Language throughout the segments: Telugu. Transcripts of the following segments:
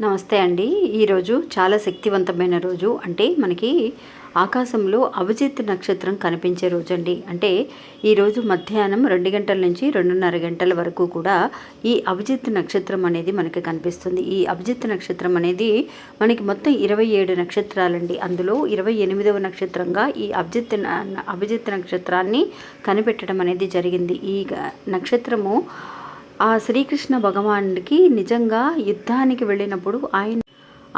నమస్తే అండి. ఈరోజు చాలా శక్తివంతమైన రోజు. అంటే మనకి ఆకాశంలో అభిజిత్ నక్షత్రం కనిపించే రోజు అండి అంటే ఈరోజు మధ్యాహ్నం రెండు గంటల నుంచి రెండున్నర గంటల వరకు కూడా ఈ అభిజిత్ నక్షత్రం అనేది మనకి కనిపిస్తుంది. ఈ అభిజిత్ నక్షత్రం అనేది మనకి మొత్తం ఇరవై ఏడు నక్షత్రాలండి. అందులో ఇరవై ఎనిమిదవ నక్షత్రంగా ఈ అభిజిత్ అభిజిత్ నక్షత్రాన్ని కనిపెట్టడం అనేది జరిగింది. ఈ నక్షత్రము ఆ శ్రీకృష్ణ భగవానుడికి నిజంగా యుద్ధానికి వెళ్ళినప్పుడు ఆయన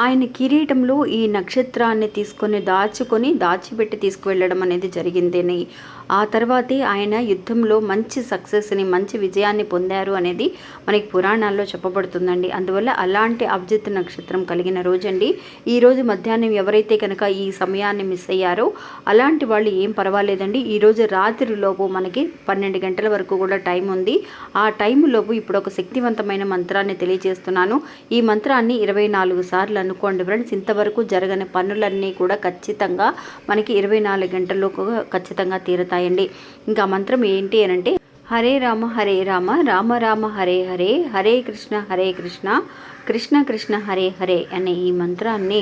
ఆయన కిరీటంలో ఈ నక్షత్రాన్ని తీసుకొని దాచుకొని దాచిపెట్టి తీసుకువెళ్ళడం అనేది జరిగిందని. ఆ తర్వాతే ఆయన యుద్ధంలో మంచి సక్సెస్ని మంచి విజయాన్ని పొందారు అనేది మనకి పురాణాల్లో చెప్పబడుతుందండి. అందువల్ల అలాంటి అభిజిత్ నక్షత్రం కలిగిన రోజండి. ఈరోజు మధ్యాహ్నం ఎవరైతే కనుక ఈ సమయాన్ని మిస్ అయ్యారో అలాంటి వాళ్ళు ఏం పర్వాలేదండి. ఈరోజు రాత్రిలోపు మనకి పన్నెండు గంటల వరకు కూడా టైం ఉంది. ఆ టైంలోపు ఇప్పుడు ఒక శక్తివంతమైన మంత్రాన్ని తెలియజేస్తున్నాను. ఈ మంత్రాన్ని ఇరవై నాలుగు సార్లు అనుకోండి ఫ్రెండ్స్. ఇంతవరకు జరగని పనులన్నీ కూడా ఖచ్చితంగా మనకి ఇరవై నాలుగు గంటల్లో ఖచ్చితంగా తీరుతాయండి. ఇంకా మంత్రం ఏంటి అని అంటే హరే రామ హరే రామ రామ రామ హరే హరే హరే కృష్ణ హరే కృష్ణ కృష్ణ కృష్ణ హరే హరే అనే ఈ మంత్రాన్ని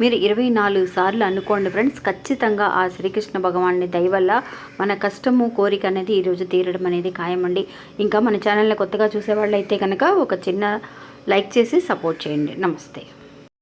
మీరు ఇరవై నాలుగు సార్లు అనుకోండి ఫ్రెండ్స్. ఖచ్చితంగా ఆ శ్రీకృష్ణ భగవాన్ని దయవల్ల మన కష్టము కోరిక అనేది ఈరోజు తీరడం అనేది ఖాయమండి. ఇంకా మన ఛానల్ని కొత్తగా చూసేవాళ్ళు అయితే కనుక ఒక చిన్న లైక్ చేసి సపోర్ట్ చేయండి. నమస్తే.